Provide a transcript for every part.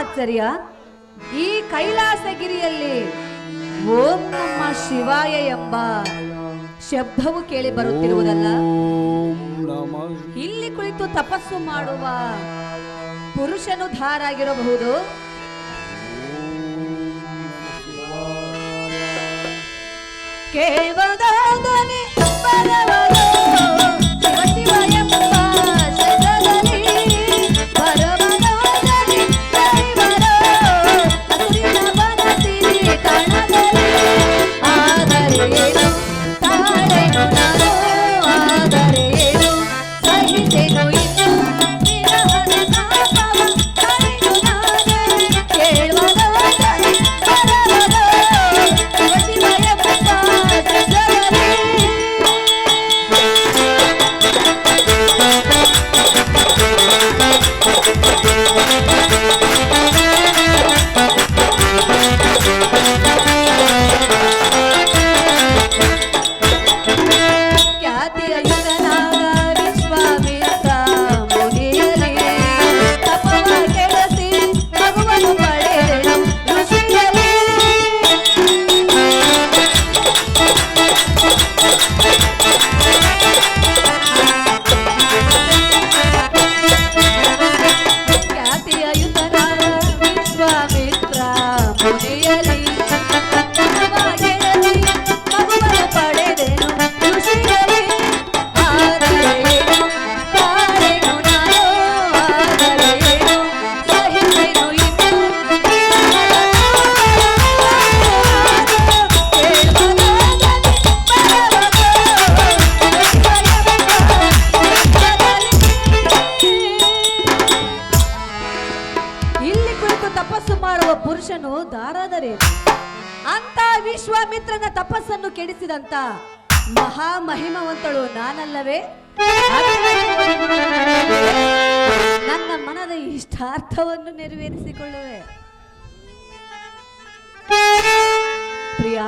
ಆಚಾರ್ಯ ಈ ಕೈಲಾಸಗಿರಿಯಲ್ಲಿ ಓಂ ನಮ್ಮ ಶಿವಾಯ ಎಂಬ ಶಬ್ದವು ಕೇಳಿ ಬರುತ್ತಿರುವುದಲ್ಲ? ಇಲ್ಲಿ ಕುಳಿತು ತಪಸ್ಸು ಮಾಡುವ ಪುರುಷನು ಧಾರಾಗಿರಬಹುದು? ಕೇವಲ Yeah. ಅಲ್ಲವೇ ನನ್ನ ಮನದ ಇಷ್ಟಾರ್ಥವನ್ನು ನೆರವೇರಿಸಿಕೊಳ್ಳುವೆ. ಪ್ರಿಯಾ?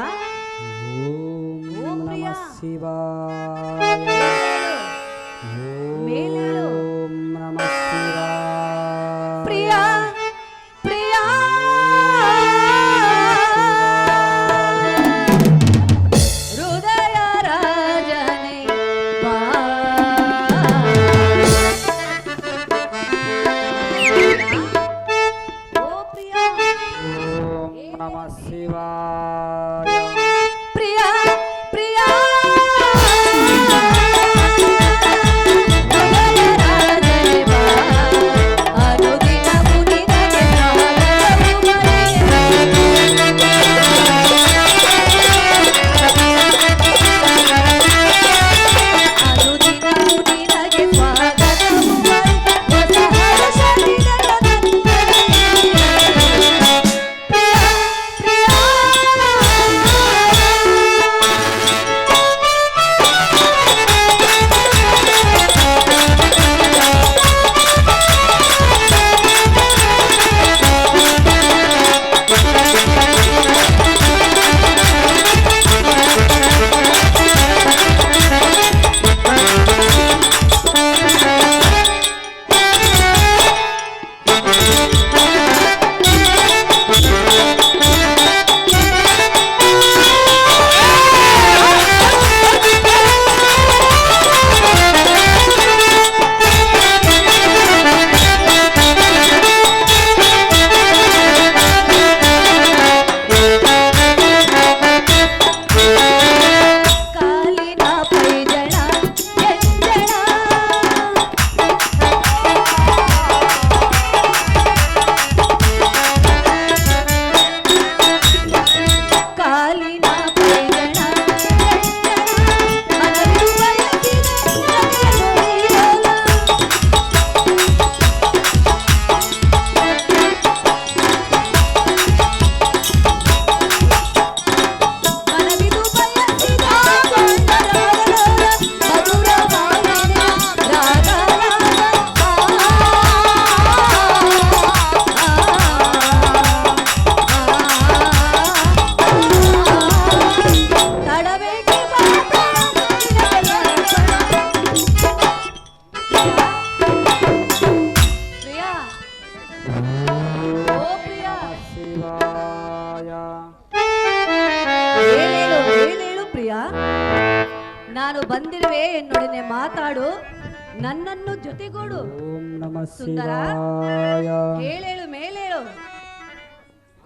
ಓ ಪ್ರಿಯಾ? ಶಿವಾ ನನ್ನನ್ನು ಜೊತೆಗೂಡು. ಓಂ ನಮಃ ಸುಂದರ? ಹೇಳೇಳು ಮೇಲೇಳು.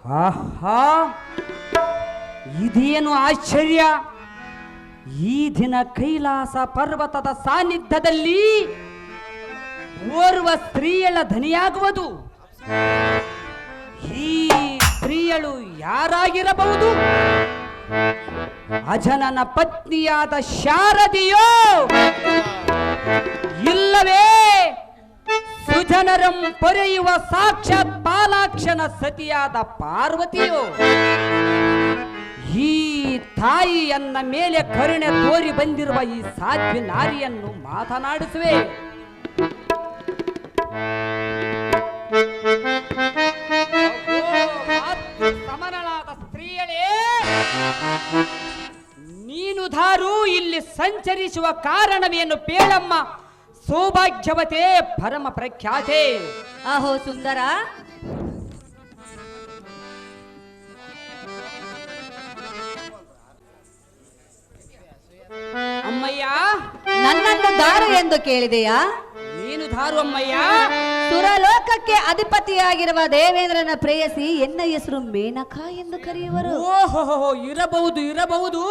ಆಹಾ ಇದೇನು ಆಶ್ಚರ್ಯ? ಈ ದಿನ ಕೈಲಾಸ ಪರ್ವತದ ಸಾನ್ನಿಧ್ಯದಲ್ಲಿ ಓರ್ವ ಸ್ತ್ರೀಯಳ ಧನಿಯಾಗುವುದು. ಈ ಸ್ತ್ರೀಯಳು ಯಾರಾಗಿರಬಹುದು? ಅಜನನ ಪತ್ನಿಯಾದ ಶಾರದಿಯೋ! ಇಲ್ಲವೇ! ಸುಜನರಂ ಪೊರೆಯುವ ಸಾಕ್ಷಾತ್ ಪಾಲಾಕ್ಷನ ಸತಿಯಾದ ಪಾರ್ವತಿಯೋ! ಈ ತಾಯಿಯನ್ನ ಮೇಲೆ ಕರುಣೆ ತೋರಿ ಬಂದಿರುವ ಈ ಸಾಧ್ವಿ ನಾರಿಯನ್ನು ಮಾತನಾಡಿಸುವೆ. ಸಂಚರಿಸುವ ಕಾರಣವೇನು ಪೇಳಮ್ಮ ಸೌಭಾಗ್ಯವತೆ ಪರಮ ಪ್ರಖ್ಯಾತೆ. ಅಹೋ ಸುಂದರ. ಅಮ್ಮಯ್ಯ. ನನ್ನನ್ನು ದಾರ ಎಂದು ಕೇಳಿದೆಯಾ? ನೀನು ಧಾರು ಅಮ್ಮಯ್ಯ ಸುರಲೋಕಕ್ಕೆ ಅಧಿಪತಿಯಾಗಿರುವ ದೇವೇಂದ್ರನ ಪ್ರೇಯಸಿ ಎನ್ನ ಹೆಸರು ಮೇನಕಾ ಎಂದು ಕರೆಯುವರು. ಓಹೋ ಇರಬಹುದು ಇರಬಹುದು.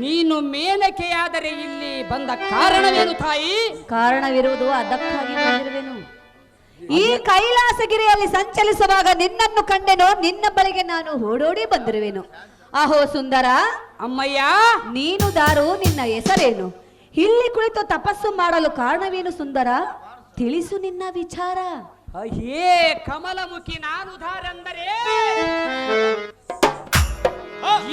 ನೀನು ಮೇನಕೆಯಾದರೆ ಇಲ್ಲಿ ಬಂದ ಕಾರಣವೇನು ತಾಯಿ? ಕಾರಣವಿರುವುದು ಅದಕ್ಕಾಗಿ ಬಂದಿರುವೆನು. ಈ ಕೈಲಾಸಗಿರಿಯಲ್ಲಿ ಸಂಚಲಿಸುವಾಗ ನಿನ್ನನ್ನು ಕಂಡೆನೋ ನಿನ್ನ ಬಳಿಗೆ ನಾನು ಓಡೋಡಿ ಬಂದಿರುವೆನು. ಅಹೋ ಸುಂದರ ಅಮ್ಮಯ್ಯ. ನೀನು ದಾರು ನಿನ್ನ ಹೆಸರೇನು? ಇಲ್ಲಿ ಕುಳಿತು ತಪಸ್ಸು ಮಾಡಲು ಕಾರಣವೇನು ಸುಂದರ? ತಿಳಿಸು ನಿನ್ನ ವಿಚಾರ. ಅಹೇ ಕಮಲಮುಖಿ ನಾನು ಧಾರೆಂದರೆ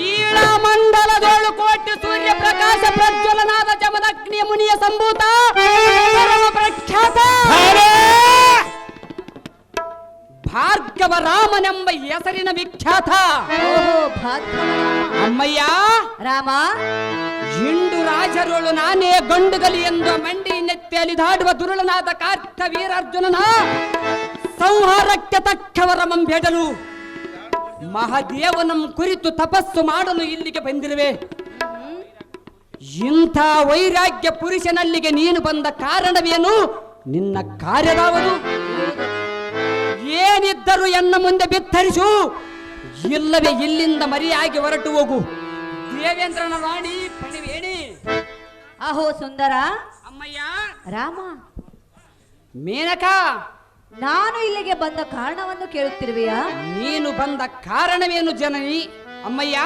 ಈಳ ಮಂಡಲದೋಳು ಕೋಟಿ ಸೂರ್ಯ ಪ್ರಕಾಶ ಪ್ರಜ್ವಲನಾದ ಜಮದಗ್ನಿಯ ಮುನಿಯ ಸಂಭೂತ. ಪ್ರಖ್ಯಾತ ಭಾರ್ಗವ ರಾಮನೆಂಬ ಹೆಸರಿನ ವಿಖ್ಯಾತ. ಓಹೋ ಅಮ್ಮಯ್ಯ. ರಾಮ. ಹಿಂಡು ರಾಜರುಳು ನಾನೇ ಗಂಡುಗಲಿ ಎಂದು ಮಂಡಿ ನೆತ್ತಿ ಅಲಿದಾಡುವ ದುರುಳನಾದ ಕಾರ್ತ ವೀರಾರ್ಜುನನ ಸಂಹಾರಕ್ಕೆ ತಕ್ಕವರ ಮಂಬೆಡಲು ಮಹಾದೇವನಂ ಕುರಿತು ತಪಸ್ಸು ಮಾಡಲು ಇಲ್ಲಿಗೆ ಬಂದಿರುವೆ. ಇಂಥ ವೈರಾಗ್ಯ ಪುರುಷನಲ್ಲಿಗೆ ನೀನು ಬಂದ ಕಾರಣವೇನು? ನಿನ್ನ ಕಾರ್ಯದಾವುದು ಏನಿದ್ದರೂ ಎನ್ನ ಮುಂದೆ ಬಿತ್ತರಿಸು. ಇಲ್ಲವೇ ಇಲ್ಲಿಂದ ಮರಿಯಾಗಿ ಹೊರಟು ಹೋಗು. ದೇವೇಂದ್ರನ ರಾಣಿ ಪಣಿವೇಣಿ. ಅಹೋ ಸುಂದರ. ಅಮ್ಮಯ್ಯ. ರಾಮ. ಮೇನಕ. ನಾನು ಇಲ್ಲಿಗೆ ಬಂದ ಕಾರಣವನ್ನು ಕೇಳುತ್ತಿರುವೆಯಾ? ನೀನು ಬಂದ ಕಾರಣವೇನು ಜನನಿ? ಅಮ್ಮಯ್ಯ.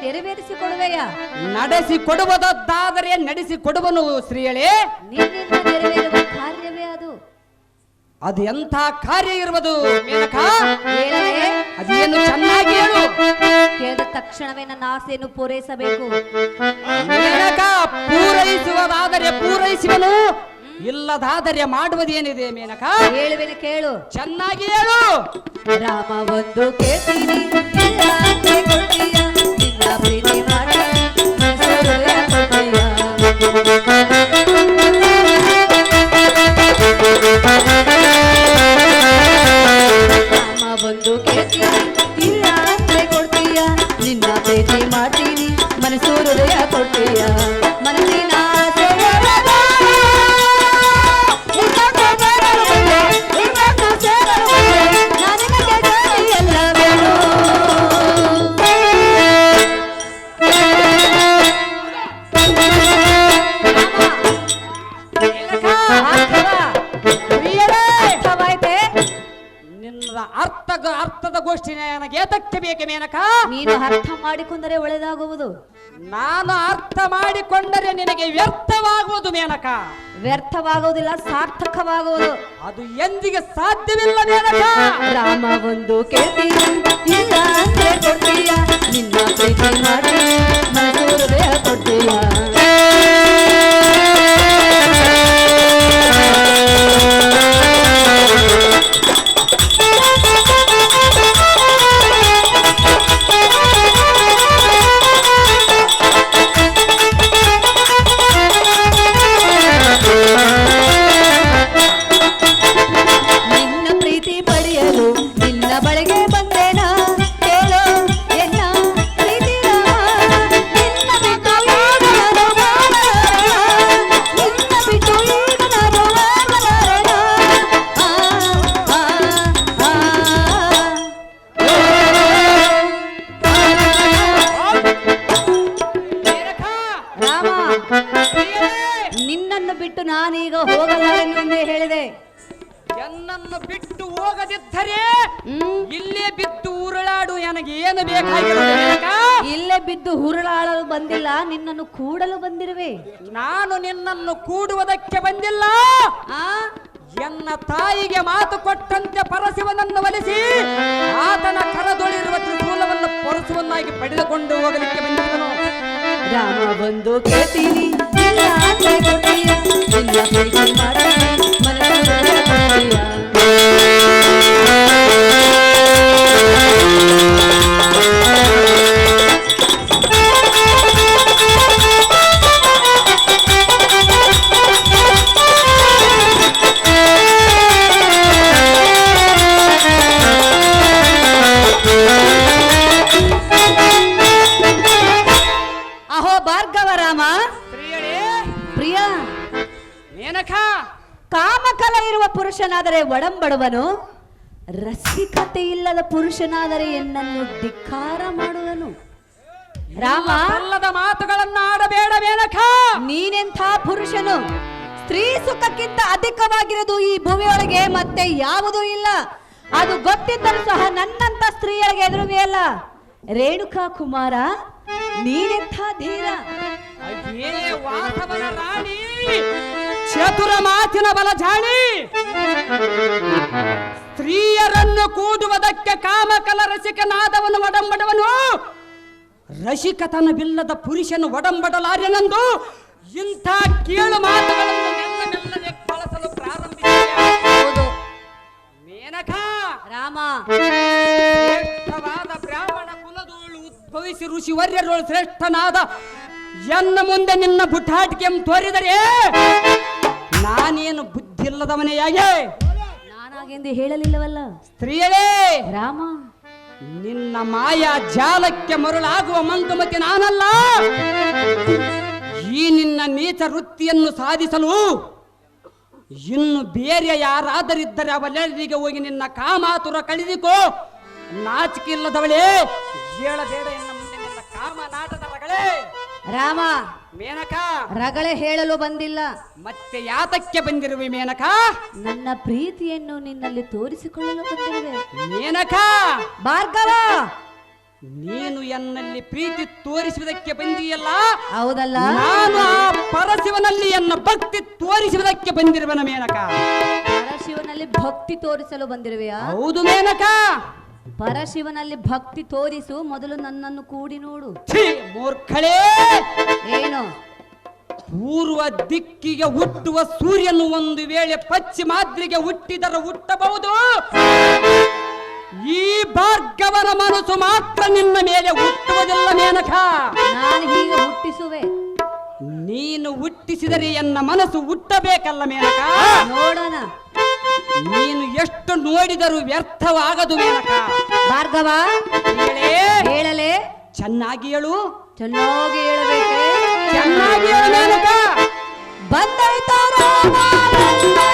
ನೆರವೇರಿಸಿ ಕೊಡುವೆಯಾ ನಡೆಸಿ ಕೊಡುವುದಾದರೆ ನಡೆಸಿ ಕೊಡುವನು ಶ್ರೀಯಳೇ ನಿನ್ನಿಂದ ನೆರವೇರುವ ಕಾರ್ಯವೇ ಅದು. ಅದು ಎಂಥ ಕಾರ್ಯ ಇರುವುದು? ಮೇನಕ ಅದೇನು ಚೆನ್ನಾಗಿ ಹೇಳು ಕೇಳಿದ ತಕ್ಷಣವೇ ನನ್ನ ಆಸೆಯನ್ನು ಪೂರೈಸಬೇಕು. ಮೇನಕ ಪೂರೈಸುವುದಾದರೆ ಪೂರೈಸುವನು. ಇಲ್ಲದಾದರೆ ಮಾಡುವುದೇನಿದೆ ಮೇನಕ? ಹೇಳುವೆನು ಕೇಳು. ಚೆನ್ನಾಗಿ ಹೇಳು ರಾಮ ಒಂದು ಕೇಳ್ತೀನಿ ಕೊಡ್ತೀಯ ನಿನ್ನ ಪ್ರೀತಿ ವ್ಯರ್ಥವಾಗುವುದಿಲ್ಲ ಸಾರ್ಥಕವಾಗುವುದು. ಅದು ಎಂದಿಗೆ ಸಾಧ್ಯವಿಲ್ಲ ರಾಮ ಒಂದು ಕೇಳ್ತೀಯ? ಇಲ್ಲ ಅಂದ್ರೆ ಕೊಡ್ತೀಯ ನಿನ್ನ ಪ್ರೀತಿ ಮಾಡಿ ಎನ್ನನ್ನು ಬಿಟ್ಟು ಹೋಗದಿದ್ದರೆ ಇಲ್ಲೇ ಬಿದ್ದು ಉರುಳಾಡು ನನಗೆ ಏನು ಬೇಕಾಗಿರೋದು ಮೇನಕ? ಇಲ್ಲೇ ಬಿದ್ದು ಹುರುಳಾಡಲು ಬಂದಿಲ್ಲ ನಿನ್ನನ್ನು ಕೂಡಲು ಬಂದಿರುವೆ. ನಾನು ನಿನ್ನನ್ನು ಕೂಡುವುದಕ್ಕೆ ಬಂದಿಲ್ಲ. ಆ? ಎನ್ನ ತಾಯಿಗೆ ಮಾತು ಕೊಟ್ಟಂತೆ ಪರಶಿವನನ್ನು ಒಲಿಸಿ ಆತನ ಕರದೊಳಿರುವ ತ್ರಿಶೂಲವನ್ನು ಪರಶುವನ್ನಾಗಿ ಪಡೆದುಕೊಂಡು ಹೋಗಲಿಕ್ಕೆ ಬಂದಿದ್ದನು ರಾಮ ಬಂದು ಕೇಳ್ತೀನಿ ಪ್ರೀತಿ ಮನಸ್ಸು. ಪ್ರಿಯ ಮೇನಕ. ಕಾಮಕಲ ಇರುವ ಪುರುಷನಾದರೆ ಒಡಂಬಡುವನು ರಸಿಕತೆ ಇಲ್ಲದ ಪುರುಷನಾದರೆ ಎನ್ನನ್ನು ಧಿಕ್ಕಾರ ಮಾಡುವನು. ರಾಮ ಅಲ್ಲದ ಮಾತುಗಳನ್ನು ಆಡಬೇಡ ಮೇನಕ. ನೀನೆಂಥ ಪುರುಷನು? ಸ್ತ್ರೀ ಸುಖಕ್ಕಿಂತ ಅಧಿಕವಾಗಿರೋದು ಈ ಭೂಮಿಯೊಳಗೆ ಮತ್ತೆ ಯಾವುದೂ ಇಲ್ಲ. ಅದು ಗೊತ್ತಿದ್ದರೂ ಸಹ ನನ್ನಂತ ಸ್ತ್ರೀಯರಿಗೆ ಎದುರುವೆಯಲ್ಲ ರೇಣುಕಾ ಕುಮಾರ ನೀನೆಂಥ ಧೀರ? ವಾಸವನ ರಾಣಿ. ಚತುರ ಮಾತಿನ ಬಲ ಜಾಣಿ. ಸ್ತ್ರೀಯರನ್ನು ಕೂಡುವುದಕ್ಕೆ ಕಾಮಕಲ ರಸಿಕನಾದವನು ಒಡಂಬಡವನು. ರಸಿಕತನವಿಲ್ಲದ ಪುರುಷನು ಒಡಂಬಡಲಾರ್ಯನಂದು ಇಂಥ ಕೀಳು ಮಾತುಗಳನ್ನು ಮೆಲ್ಲ ಮೆಲ್ಲನೆ ಬಳಸಲು ಪ್ರಾರಂಭಿಸಿದೆ ಮೇನಕ. ರಾಮ. ಶ್ರೇಷ್ಠವಾದ ಬ್ರಾಹ್ಮಣ ಕುಲದೋಳು ಉದ್ಭವಿಸಿ ಋಷಿ ವರ್ಯರೋಳು ಶ್ರೇಷ್ಠನಾದ ಎನ್ನ ಮುಂದೆ ನಿನ್ನ ಬುಟ್ಟಾಟಿಕೆ ತೋರಿದರೆ ನಾನೇನು ಬುದ್ಧಿ ಇಲ್ಲದವನೇ ಯಾಗೆ? ನಾನಾಗೆಂದು ಹೇಳಲಿಲ್ಲವಲ್ಲ? ಸ್ತ್ರೀಯರೇ ರಾಮ. ನಿನ್ನ ಮಾಯಾ ಜಾಲಕ್ಕೆ ಮರುಳಾಗುವ ಮಂಕುಮತಿ ನಾನಲ್ಲ. ಈ ನಿನ್ನ ನೀಚ ವೃತ್ತಿಯನ್ನು ಸಾಧಿಸಲು ಇನ್ನು ಬೇರೆ ಯಾರಾದರಿದ್ದರೆ ಅವಳೆಲ್ಲರಿಗೆ ಹೋಗಿ ನಿನ್ನ ಕಾಮಾತುರ ಕಳಿದಿಕೋ. ನಾಚಿಕೆ ಇಲ್ಲದವಳೇ ಹೇಳಬೇಡ ಎನ್ನ ಮುಂದೆ ನಿನ್ನ ಕಾಮ ನಾಟದ ರಗಳೇ ರಾಮ ಮೇನಕ ರಗಳೆ ಹೇಳಲು ಬಂದಿಲ್ಲ. ಮತ್ತೆ ಯಾತಕ್ಕೆ ಬಂದಿರುವೆ ಮೇನಕ? ನನ್ನ ಪ್ರೀತಿಯನ್ನು ನಿನ್ನಲ್ಲಿ ತೋರಿಸಿಕೊಳ್ಳಲು ಬಂದಿರುವೆ. ಮೇನಕ! ಭಾರ್ಗವ! ನೀನು ಎನ್ನಲ್ಲಿ ಪ್ರೀತಿ ತೋರಿಸುವುದಕ್ಕೆ ಬಂದಿಯಲ್ಲ? ಹೌದಲ್ಲ? ನಾನು ಆ ಪರಶಿವನಲ್ಲಿ ಎನ್ನ ಭಕ್ತಿ ತೋರಿಸುವುದಕ್ಕೆ ಬಂದಿರುವನ ಮೇನಕ? ಪರಶಿವನಲ್ಲಿ ಭಕ್ತಿ ತೋರಿಸಲು ಬಂದಿರುವೆಯಾ? ಹೌದು ಮೇನಕ! ಪರಶಿವನಲ್ಲಿ ಭಕ್ತಿ ತೋರಿಸು ಮೊದಲು ನನ್ನನ್ನು ಕೂಡಿ ನೋಡು. ಛೀ, ಮೂರ್ಖಳೇ ಏನು? ಪೂರ್ವ ದಿಕ್ಕಿಗೆ ಹುಟ್ಟುವ ಸೂರ್ಯನು ಒಂದು ವೇಳೆ ಪಶ್ಚಿಮಾದ್ರಿಗೆ ಹುಟ್ಟಿದರೆ ಹುಟ್ಟಬಹುದು. ಈ ಭಾರ್ಗವನ ಮನಸ್ಸು ಮಾತ್ರ ನಿನ್ನ ಮೇಲೆ ಹುಟ್ಟುವುದಿಲ್ಲ ಮೇನಕ. ನಾನು ಹೀಗೆ ಹುಟ್ಟಿಸುವೆ. ನೀನು ಹುಟ್ಟಿಸಿದರೆ ಎನ್ನ ಮನಸ್ಸು ಹುಟ್ಟಬೇಕಲ್ಲ ಮೇನಕ? ನೋಡೋಣ. ನೀನು ಎಷ್ಟು ನೋಡಿದರೂ ವ್ಯರ್ಥವಾಗದು ಮೇನಕ ಭಾರ್ಗವ ಹೇಳೇ ಹೇಳಲೆ. ಚೆನ್ನಾಗಿ ಹೇಳು. ಚೆನ್ನಾಗಿ ಹೇಳಬೇಕೆ. ಚೆನ್ನಾಗಿ ಹೇಳು ಮೇನಕ ಬಂದೈತೋ ರಾಮ, ಬಂದೈತೋ,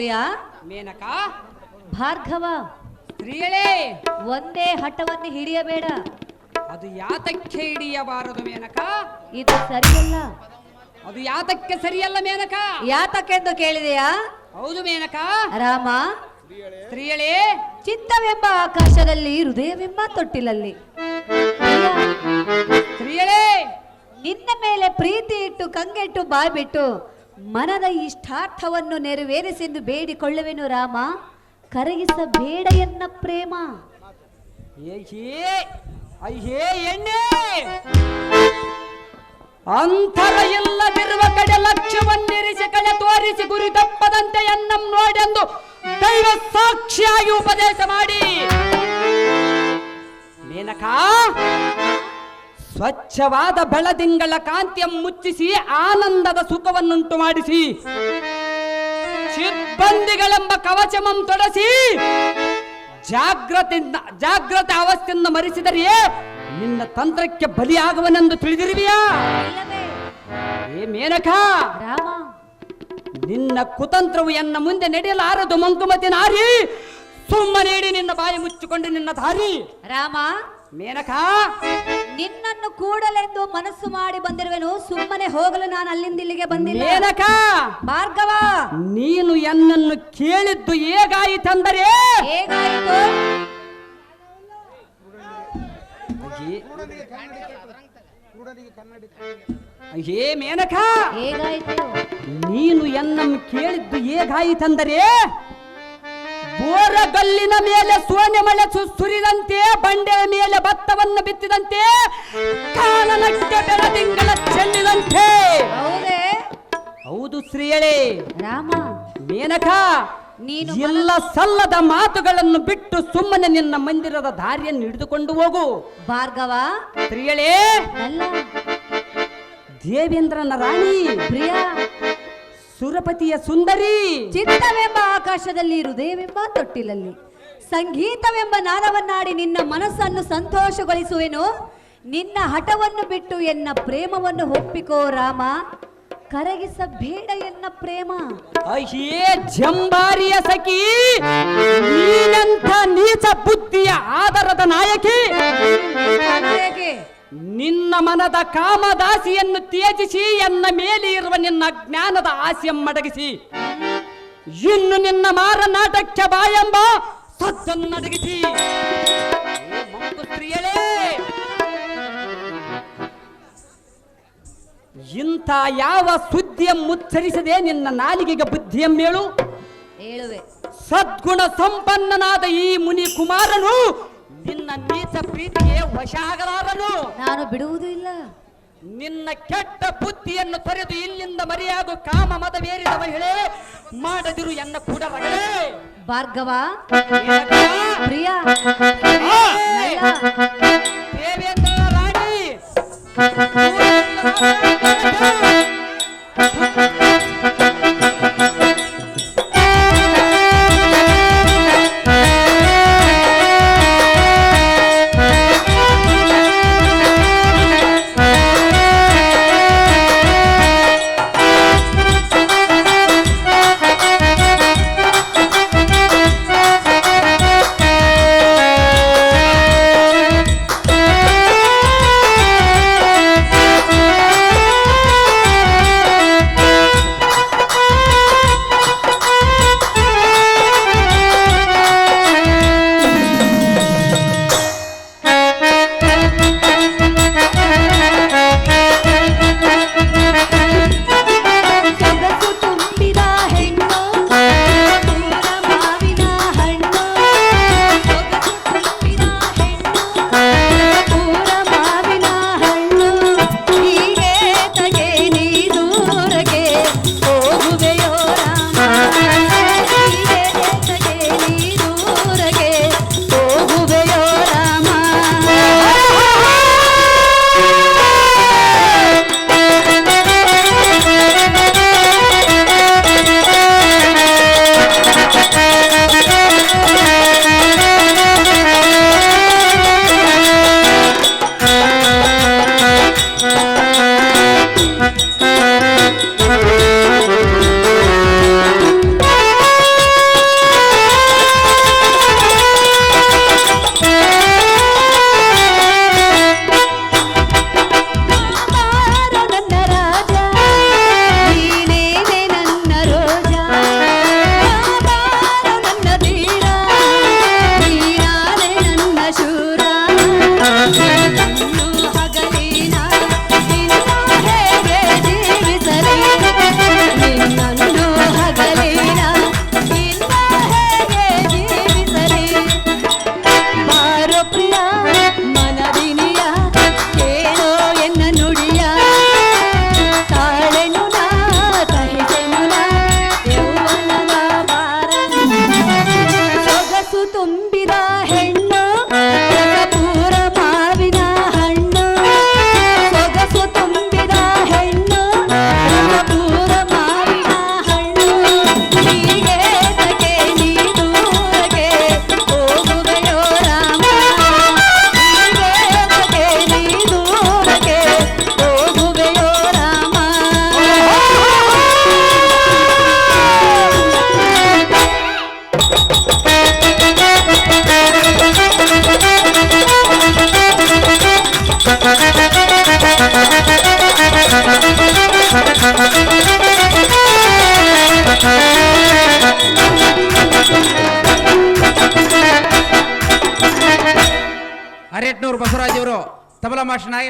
ಪ್ರಿಯ? ಮೇನಕ? ಭಾರ್ಗವ? ಸ್ತ್ರೀಯಳೇ! ಒಂದೇ ಹಠವನ್ನು ಹಿಡಿಯಬೇಡ. ಅದು ಯಾತಕ್ಕೆ ಹಿಡಿಯಬಾರದು ಮೇನಕ? ಇದು ಸರಿಯಲ್ಲ. ಅದು ಯಾತಕ್ಕೆ ಸರಿಯಲ್ಲ ಮೇನಕ? ಯಾತಕ್ಕೆಂದು ಕೇಳಿದೆಯಾ? ಹೌದು ಮೇನಕ. ರಾಮ? ಸ್ತ್ರೀಯಳೇ! ಚಿತ್ತವೆಂಬ ಆಕಾಶದಲ್ಲಿ ಹೃದಯವೆಂಬ ತೊಟ್ಟಿಲಲ್ಲಿ. ಸ್ತ್ರೀಯಳೇ! ನಿನ್ನ ಮೇಲೆ ಪ್ರೀತಿ ಇಟ್ಟು ಕಂಗೆಟ್ಟು ಬಾಯ್ಬಿಟ್ಟು ಮನದ ಇಷ್ಟಾರ್ಥವನ್ನು ನೆರವೇರಿಸೆಂದು ಬೇಡಿಕೊಳ್ಳುವೆನು ರಾಮ. ಕರಗಿಸಬೇಡ ಎನ್ನ ಪ್ರೇಮ ಎಣ್ಣೆ! ಅಂತರ ಇಲ್ಲದಿರುವ ಕಡೆ ಲಕ್ಷ್ಯವನ್ನಿರಿಸಿ, ಕಡೆ ತೋರಿಸಿ ಗುರಿ ತಪ್ಪದಂತೆ ಎನ್ನಂ ನೋಡೆಂದು ದೈವ ಸಾಕ್ಷಿಯಾಗಿ ಉಪದೇಶ ಮಾಡಿ. ಮೇನಕ ಸ್ವಚ್ಛವಾದ ಬೆಳದಿಂಗಳ ಕಾಂತಿಯ ಮುಚ್ಚಿಸಿ ಆನಂದದ ಸುಖವನ್ನುಂಟು ಮಾಡಿಸಿ. ಸಿಬ್ಬಂದಿಗಳೆಂಬ ಕವಚಮಂ ತೊಡಸಿ ಜಾಗ್ರತೆಯಿಂದ ಜಾಗ್ರತೆ ಅವಸ್ಥೆಯಿಂದ ಮರೆಸಿದರೆಯೇ ನಿನ್ನ ತಂತ್ರಕ್ಕೆ ಬಲಿಯಾಗುವನೆಂದು ತಿಳಿದಿರುವಿಯಾ? ಏ ಮೇನಕ ನಿನ್ನ ಕುತಂತ್ರವು ಎನ್ನ ಮುಂದೆ ನಡೆಯಲಾರದು ಮಂಕುಮತಿ ನಾರಿ. ಸುಮ್ಮನೇಡಿ ನಿನ್ನ ಬಾಯಿ ಮುಚ್ಚಿಕೊಂಡು ನಿನ್ನ ದಾರಿ. ರಾಮ. ಮೇನಕ ನಿನ್ನನ್ನು ಕೂಡಲೆಂದು ಮನಸ್ಸು ಮಾಡಿ ಬಂದಿರುವೆನು. ಸುಮ್ಮನೆ ಹೋಗಲು ನಾನು ಅಲ್ಲಿಂದ ಇಲ್ಲಿಗೆ ಬಂದಿಲ್ಲ. ಮೇನಕ! ಭಾರ್ಗವ! ನೀನು ಎನ್ನನ್ನು ಕೇಳಿದ್ದು ಹೇಗಾಯಿತಂದರೆ ಹೇಗಾಯಿತು? ಹೇ ಮೇನಕ! ಹೇಗಾಯಿತು? ನೀನು ಎನ್ನನ್ನು ಕೇಳಿದ್ದು ಹೇಗಾಯಿತೆಂದರೆ ಬೋರಗಲ್ಲಿನ ಮೇಲೆ ಸೋನೆ ಮಳೆ ಸುರಿದಂತೆ ಬಂಡೆಯ ಮೇಲೆ ಭತ್ತವನ್ನು ಬಿತ್ತಿದಂತೆ ಕಾಲನಕ್ಕೆ ಬೆಳದಿಂಗಳ ಚೆಲ್ಲಿದಂತೆ. ಹೌದೇ? ಶ್ರೀಯಳೆ ರಾಮ. ಮೇನಕ ನೀನು ಎಲ್ಲ ಸಲ್ಲದ ಮಾತುಗಳನ್ನು ಬಿಟ್ಟು ಸುಮ್ಮನೆ ನಿನ್ನ ಮಂದಿರದ ದಾರಿಯನ್ನು ಹಿಡಿದುಕೊಂಡು ಹೋಗು. ಭಾರ್ಗವ. ಶ್ರೀಯಳೇ ದೇವೇಂದ್ರನ ರಾಣಿ. ಪ್ರಿಯ. ಸುರಪತಿಯ ಸುಂದರಿ. ಚಿತ್ತವೆಂಬ ಆಕಾಶದಲ್ಲಿ ಹೃದಯವೆಂಬ ತೊಟ್ಟಿಲಲ್ಲಿ. ಸಂಗೀತವೆಂಬ ನಾದವನ್ನಾಡಿ ನಿನ್ನ ಮನಸ್ಸನ್ನು ಸಂತೋಷಗೊಳಿಸುವೆನು. ನಿನ್ನ ಹಠವನ್ನು ಬಿಟ್ಟು ಎನ್ನ ಪ್ರೇಮವನ್ನು ಒಪ್ಪಿಕೋ ರಾಮ. ಕರಗಿಸಬೇಡ ಎನ್ನ ಪ್ರೇಮ. ಅಯ್ಯೇ ಜಂಬಾರಿಯ ಸಖಿ ನೀನಂಥ ನೀಚ ಬುದ್ಧಿಯ ಆಧಾರದ ನಾಯಕಿ. ನಾಯಕಿ, ನಿನ್ನ ಮನದ ಕಾಮದಾಸಿಯನ್ನು ತ್ಯಜಿಸಿ ಎನ್ನ ಮೇಲೆ ಇರುವ ನಿನ್ನ ಜ್ಞಾನದ ಆಸೆಯ ಮಡಗಿಸಿ. ಇನ್ನು ನಿನ್ನ ಮಾರನಾಟಕ್ಕೆ ಬಾಯೆಂಬ ಸದ್ದನ್ನಡಗಿಸಿ ಇಂಥ ಯಾವ ಸುದ್ದಿಯ ಮುಚ್ಚರಿಸದೆ ನಿನ್ನ ನಾಲಿಗೆಗೆ ಬುದ್ಧಿಯಮ್ಮೇಳು ಸದ್ಗುಣ ಸಂಪನ್ನನಾದ ಈ ಮುನಿ ಕುಮಾರನು ನಿನ್ನ ನೀಚ ಪ್ರೀತಿಗೆ ವಶ ಆಗಲಾರನು ನಾನು ಬಿಡುವುದೂ ಇಲ್ಲ. ನಿನ್ನ ಕೆಟ್ಟ ಬುದ್ಧಿಯನ್ನು ತೊರೆದು ಇಲ್ಲಿಂದ ಮರೆಯಾಗು ಕಾಮ ಮದವೇರಿದ ಮಹಿಳೆ ಮಾಡದಿರು ಎನ್ನ ಕೂಡ ರಗಳೆ ಭಾರ್ಗವ? ಪ್ರಿಯ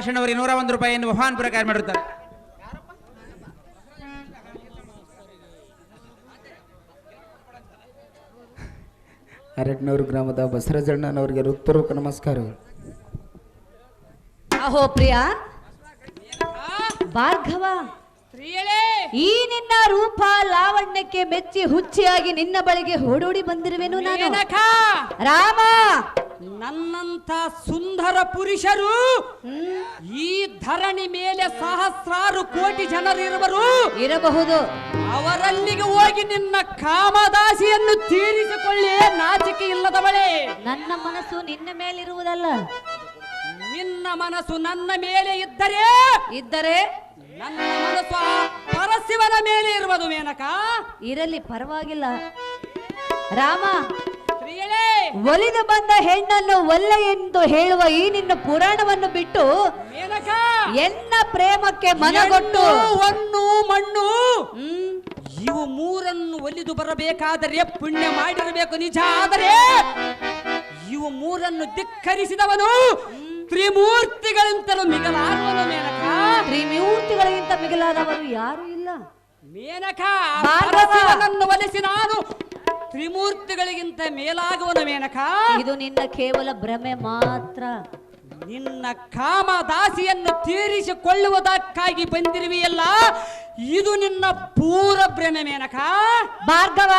ಅವರಿಗೆ ನೂರ ಒಂದು ರೂಪಾಯಿಯನ್ನು ಬಹುಮಾನ ಪ್ರಕಾರ ಮಾಡಿರುತ್ತಾರೆ. ಅರಟ್ನೂರು ಗ್ರಾಮದ ಬಸರಜಣ್ಣನವರಿಗೆ ಹೃತ್ಪೂರ್ವಕ ನಮಸ್ಕಾರಗಳು. ಅಹೋ ಪ್ರಿಯ ಭಾರ್ಗವ ಈ ನಿನ್ನ ರೂಪ ಲಾವಣ್ಯಕ್ಕೆ ಮೆಚ್ಚಿ ಹುಚ್ಚಿಯಾಗಿ ನಿನ್ನ ಬಳಿಗೆ ಓಡೋಡಿ ಬಂದಿರುವೆನು ನಾನು. ರಾಮ ನನ್ನಂಥ ಸುಂದರ ಪುರುಷರು ಈ ಧರಣಿ ಮೇಲೆ ಸಹಸ್ರಾರು ಕೋಟಿ ಜನರು ಇರುವರು ಇರಬಹುದು. ಅವರಲ್ಲಿಗೆ ಹೋಗಿ ನಿನ್ನ ಕಾಮದಾಸಿಯನ್ನು ತೀರಿಸಿಕೊಳ್ಳಿ ನಾಚಿಕೆ ಇಲ್ಲದವಳೆ. ನನ್ನ ಮನಸ್ಸು ನಿನ್ನ ಮೇಲಿರುವುದಲ್ಲ. ನಿನ್ನ ಮನಸ್ಸು ನನ್ನ ಮೇಲೆ ಇದ್ದರೆ ಇದ್ದರೆ ನನ್ನ ಮನಸ್ಸು ಆ ಪರಶಿವನ ಮೇಲೆ ಇರುವುದು ಮೇನಕ? ಇರಲಿ ಪರವಾಗಿಲ್ಲ. ರಾಮ ಒಲಿದು ಬಂದ ಹೆಣ್ಣನ್ನು ಒಲ್ಲೆ ಎಂದು ಹೇಳುವ ಈ ನಿನ್ನ ಪುರಾಣವನ್ನು ಬಿಟ್ಟು ಎನ್ನ ಪ್ರೇಮಕ್ಕೆ ಮನಗೊಟ್ಟು? ಹೊನ್ನು ಮಣ್ಣು. ಇವು ಮೂರನ್ನು ಒಲಿದು ಬರಬೇಕಾದರೆ ಪುಣ್ಯ ಮಾಡಿರಬೇಕು ನಿಜ. ಆದರೆ ಇವು ಮೂರನ್ನು ಧಿಕ್ಕರಿಸಿದವನು ತ್ರಿಮೂರ್ತಿಗಳಿಂತಲೂ ಮಿಗಲಾರವನು ಮೇನಕ. ತ್ರಿಮೂರ್ತಿಗಳಿಗಿಂತ ಮಿಗಲಾದವನು ಯಾರು ಇಲ್ಲ. ಮೇನಕ ಒಲಿಸಿ ನಾನು ತ್ರಿಮೂರ್ತಿಗಳಿಗಿಂತ ಮೇಲಾಗುವನು ಮೇನಕ ಇದು ನಿನ್ನ ಕೇವಲ ಭ್ರಮೆ ಮಾತ್ರ. ನಿನ್ನ ಕಾಮದಾಸಿಯನ್ನು ತೀರಿಸಿಕೊಳ್ಳುವುದಕ್ಕಾಗಿ ಬಂದಿರುವೆಯಲ್ಲ ಇದು ನಿನ್ನ ಪೂರ ಭ್ರಮೆ ಮೇನಕ. ಭಾರ್ಗವ!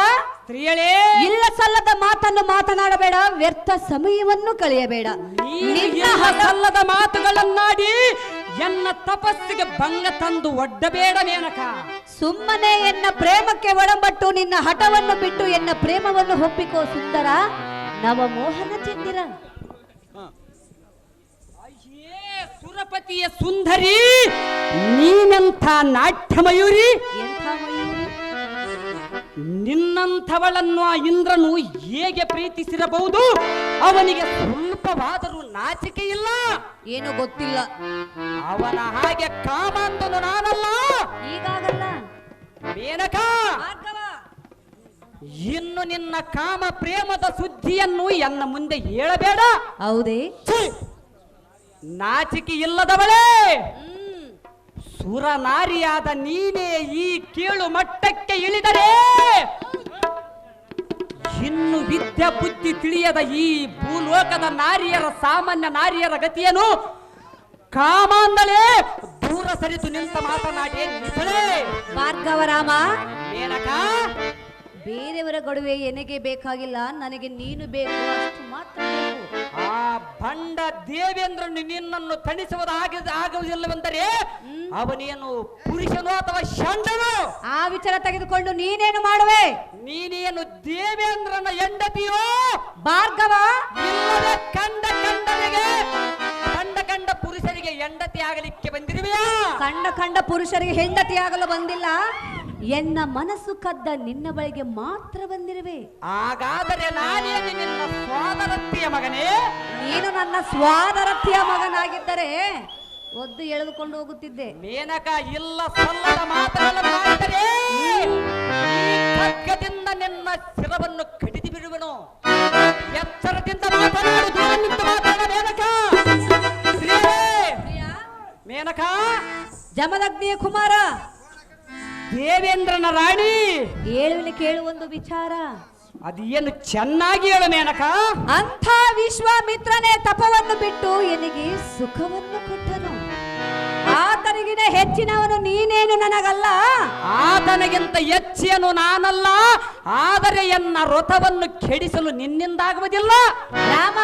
ಸ್ತ್ರೀಯಳೇ! ಇಲ್ಲ ಸಲ್ಲದ ಮಾತನ್ನು ಮಾತನಾಡಬೇಡ ವ್ಯರ್ಥ ಸಮಯವನ್ನು ಕಳೆಯಬೇಡ. ಸಲ್ಲದ ಮಾತುಗಳನ್ನಾಡಿ ಎನ್ನ ತಪಸ್ಸಿಗೆ ಭಂಗ ತಂದು ಒಡ್ಡಬೇಡ ಮೇನಕ. ಸುಮ್ಮನೆ ಎನ್ನ ಪ್ರೇಮಕ್ಕೆ ಒಳಂಬಟ್ಟು ನಿನ್ನ ಹಠವನ್ನು ಬಿಟ್ಟು ಎನ್ನ ಪ್ರೇಮವನ್ನು ಒಪ್ಪಿಕೋ ಸುಂದರ ನವಮೋಹನ ಚಂದಿರ. ಸುರಪತಿಯ ಸುಂದರಿ ನೀನೆಂಥ ನಾಟ್ಯ ಮಯೂರಿ ಎಂಥ ಮಯೂರಿ? ನಿನ್ನಂಥವಳನ್ನು ಆ ಇಂದ್ರನು ಹೇಗೆ ಪ್ರೀತಿಸಿರಬಹುದು? ಅವನಿಗೆ ಸ್ವಲ್ಪವಾದರೂ ನಾಚಿಕೆ ಇಲ್ಲ. ಏನು ಗೊತ್ತಿಲ್ಲ. ಅವನ ಹಾಗೆ ಕಾಮಾಂತನು ನಾನಲ್ಲ. ಈಗಾಗಲ್ಲ ಮೇನಕ! ಇನ್ನು ನಿನ್ನ ಕಾಮ ಪ್ರೇಮದ ಸುದ್ದಿಯನ್ನು ಎನ್ನ ಮುಂದೆ ಹೇಳಬೇಡ. ಹೌದೇ? ನಾಚಿಕೆ ಇಲ್ಲದವಳೇ! ಸುರನಾರಿಯಾದ ನೀನೇ ಈ ಕೀಳು ಮಟ್ಟಕ್ಕೆ ಇಳಿದರೆ ಇನ್ನು ವಿದ್ಯೆ ಬುದ್ಧಿ ತಿಳಿಯದ ಈ ಭೂಲೋಕದ ನಾರಿಯರ ಸಾಮಾನ್ಯ ನಾರಿಯರ ಗತಿಯನ್ನು ಕಾಮಾಂದಲೇ ದೂರ ಸರಿದು ನಿಂತ ಮಾತನಾಡಿ ನಿಸಳೆ. ಭಾರ್ಗವರಾಮ ಏನಕ ಬೇರೆಯವರ ಗಡುವೆ ಎನಗೆ ಬೇಕಾಗಿಲ್ಲ ನನಗೆ ನೀನು ಬೇಕು ಅಷ್ಟು ಮಾತ್ರ ಬೇಕು. ಆ ಭಂಡ ದೇವೇಂದ್ರನು ನಿನ್ನನ್ನು ತಣಿಸುವುದಾಗಿ ಆಗುವುದಿಲ್ಲವೆಂದರೆ ಅವನೇನು ಪುರುಷನು ಅಥವಾ ಶಂಡನೋ? ಆ ವಿಚಾರ ತೆಗೆದುಕೊಂಡು ನೀನೇನು ಮಾಡುವೆ? ನೀನೇನು ದೇವೇಂದ್ರನ ಹೆಂಡತಿಯೋ? ಭಾರ್ಗವ! ಇಲ್ಲವೇ ಕಂಡ ಕಂಡನಿಗೆ? ಕಂಡ ಕಂಡ ಪುರುಷರಿಗೆ ಹೆಂಡತಿ ಆಗಲಿಕ್ಕೆ ಬಂದಿರುವೆಯಾ? ಕಂಡ ಕಂಡ ಪುರುಷರಿಗೆ ಹೆಂಡತಿಯಾಗಲು ಬಂದಿಲ್ಲ. ಎನ್ನ ಮನಸ್ಸು ಕದ್ದ ನಿನ್ನ ಬಳಿಗೆ ಮಾತ್ರ ಬಂದಿರುವೆ. ಹಾಗಾದರೆ ನಾನೇನು ನಿನ್ನ ಸ್ವಾದರತ್ತಿಯ ಮಗನೇ? ನೀನು ನನ್ನ ಸ್ವಾದರತ್ತಿಯ ಮಗನಾಗಿದ್ದರೆ ಒದ್ದು ಎಳೆದುಕೊಂಡು ಹೋಗುತ್ತಿದ್ದೆ. ಮೇನಕ ಇಲ್ಲ ಸಲ್ಲದ ಮಾತುಗಳನ್ನು ಮಾಡಿದರೆ ಈ ಖಡ್ಗದಿಂದ ನಿನ್ನ ಶಿರವನ್ನು ಕಡಿದು ಬಿಡುವನು? ಎಚ್ಚರದಿಂದ ಮಾತನಾಡು ದೂರ ನಿಂತು ಮಾತಾಡ ಮೇನಕ! ಮೇನಕ. ಜಮದಗ್ನಿಯ ಕುಮಾರ ದೇವೇಂದ್ರನ ರಾಣಿ. ಹೇಳುವಲ್ಲಿ ಕೇಳು ಒಂದು ವಿಚಾರ. ಅದೇನು ಚೆನ್ನಾಗಿ ಹೇಳು ಮೇನಕ. ಅಂಥ ವಿಶ್ವಾಮಿತ್ರನೇ ತಪವನ್ನು ಬಿಟ್ಟು ಎನಿಗೆ ಸುಖವನ್ನು ಕೊಟ್ಟನು? ಆತನಿಗಿನ ಹೆಚ್ಚಿನವನು ನೀನೇನು ನನಗಲ್ಲ? ಆತನಿಗಿಂತ ಹೆಚ್ಚೇನು ನಾನಲ್ಲ. ಆದರೆ ಎನ್ನ ವ್ರತವನ್ನು ಕೆಡಿಸಲು ನಿನ್ನಿಂದಾಗುವುದಿಲ್ಲ. ರಾಮ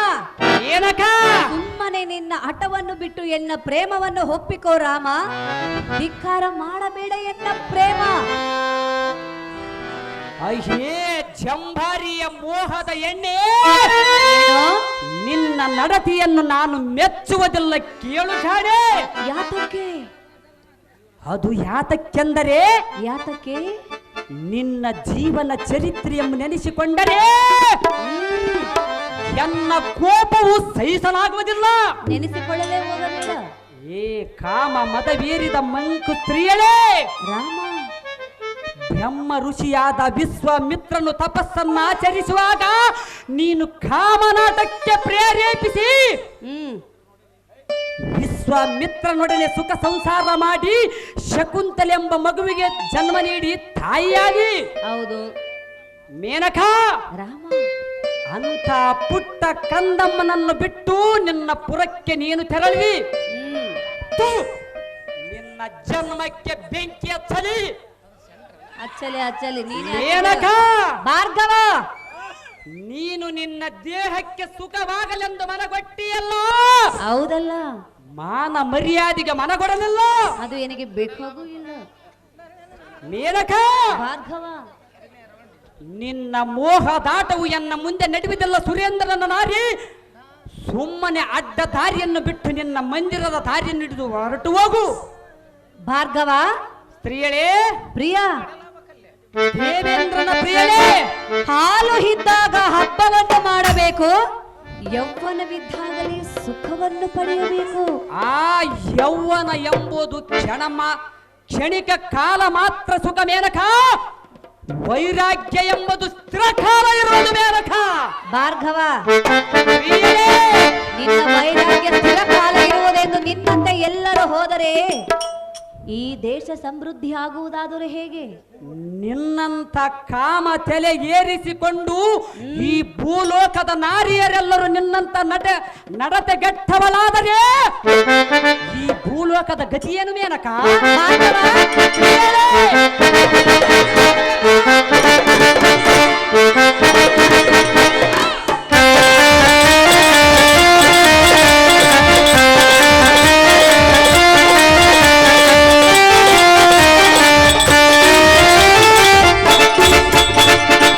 ಏನಕ ಸುಮ್ಮನೆ ನಿನ್ನ ಹಠವನ್ನು ಬಿಟ್ಟು ಎನ್ನ ಪ್ರೇಮವನ್ನು ಒಪ್ಪಿಕೋ ರಾಮ. ಧಿಕ್ಕಾರ ಮಾಡಬೇಡ ಎನ್ನ ಪ್ರೇಮ. ಅಯ್ಯೇ ಜಂಭಾರಿಯ ಮೋಹದ ಎಣ್ಣೆ? ನಿನ್ನ ನಡತಿಯನ್ನು ನಾನು ಮೆಚ್ಚುವುದಿಲ್ಲ ಕೇಳು ಜಾಡೆ ಯಾತಕ್ಕೆ? ಅದು ಯಾತಕ್ಕೆಂದರೆ? ಯಾತಕ್ಕೆ? ನಿನ್ನ ಜೀವನ ಚರಿತ್ರೆಯನ್ನು ನೆನೆಸಿಕೊಂಡರೆ. ಎನ್ನ ಕೋಪವು ಸಹಿಸಲಾಗುವುದಿಲ್ಲ. ನೆನೆಸಿಕೊಳ್ಳಲೇ ಹೋಗಲಿಲ್ಲ ಏ ಕಾಮ ಮದವೀರಿದ ಮಂಕು ಸ್ತ್ರೀಯಳೇ ರಾಮ. ಬ್ರಹ್ಮ ಋಷಿಯಾದ ವಿಶ್ವಮಿತ್ರನು ತಪಸ್ಸನ್ನು ಆಚರಿಸುವಾಗ ನೀನು ಕಾಮನಾಟಕ್ಕೆ ಪ್ರೇರೇಪಿಸಿ ವಿಶ್ವಮಿತ್ರನೊಡನೆ ವಿಶ್ವ ವಿಶ್ವಾಮಿತ್ರನೊಡನೆ ಸುಖ ಸಂಸಾರ ಮಾಡಿ ಶಕುಂತಲೆಂಬ ಮಗುವಿಗೆ ಜನ್ಮ ನೀಡಿ ತಾಯಿಯಾಗಿ. ಹೌದು. ಮೇನಕಾ. ರಾಮ. ಅಂತ ಪುಟ್ಟ ಕಂದಮ್ಮನನ್ನು ಬಿಟ್ಟು ನಿನ್ನ ಪುರಕ್ಕೆ ನೀನು ತೆರಳಿ! ನಿನ್ನ ಜನ್ಮಕ್ಕೆ ಬೆಂಕಿ ಹಚ್ಚಲಿ ಅಚ್ಚಲಿ ಅಚ್ಚಲಿ ನೀನೇ ಮೇನಕಾ ಭಾರ್ಗವ. ನೀನು ನಿನ್ನ ದೇಹಕ್ಕೆ ಸುಖವಾಗಲೆಂದು ಮನಗೊಟ್ಟಿಯಲ್ಲ. ಹೌದಲ್ಲ. ಮಾನ ಮರ್ಯಾದೆಗೆ ಮನಗೊಡಲಿಲ್ಲ. ಅದು ನನಗೆ ಬೇಕಾಗೂ ಇಲ್ಲ. ಮೇನಕ. ಭಾರ್ಗವ. ನಿನ್ನ ಮೋಹ ದಾಟವು ಎನ್ನ ಮುಂದೆ ನಡುವಿದಲ್ಲ ಸುರೇಂದ್ರನ ನಾರಿ. ಸುಮ್ಮನೆ ಅಡ್ಡ ದಾರಿಯನ್ನು ಬಿಟ್ಟು ನಿನ್ನ ಮಂದಿರದ ದಾರಿಯನ್ನು ಹಿಡಿದು ಹೊರಟು ಹೋಗು. ಭಾರ್ಗವ. ಸ್ತ್ರೀಯಳೇ. ಪ್ರಿಯ. ದೇವೇಂದ್ರನ ಪ್ರಿಯಳೇ ಹಾಲು ಇದ್ದಾಗ ಹಬ್ಬವನ್ನು ಮಾಡಬೇಕು. ಯೌವನವಿದ್ದಾಗಲೇ ಸುಖವನ್ನು ಪಡೆಯಬೇಕು. ಆ ಯೌವನ ಎಂಬುದು ಕ್ಷಣಮ ಕ್ಷಣಿಕ ಕಾಲ ಮಾತ್ರ ಸುಖ ಮೇನಕ ವೈರಾಗ್ಯ ಎಂಬುದು ಸ್ಥಿರ ಕಾಲ ಇರುವುದು ಮೇಲಕ. ಭಾರ್ಗವ ನಿನ್ನ ವೈರಾಗ್ಯ ಸ್ಥಿರ ಕಾಲ ಇರುವುದೆಂದು ನಿನ್ನಂತೆ ಎಲ್ಲರೂ ಹೋದರೆ ಈ ದೇಶ ಸಮೃದ್ಧಿ ಆಗುವುದಾದರೂ ಹೇಗೆ? ನಿನ್ನಂತ ಕಾಮ ತಲೆ ಏರಿಸಿಕೊಂಡು ಈ ಭೂಲೋಕದ ನಾರಿಯರೆಲ್ಲರೂ ನಿನ್ನಂತ ನಟ ನಡತೆ ಗೆಟ್ಟವಲಾದರೆ ಈ ಭೂಲೋಕದ ಗತಿಯೇನು ಮೇನಕ? ಮಾನವ,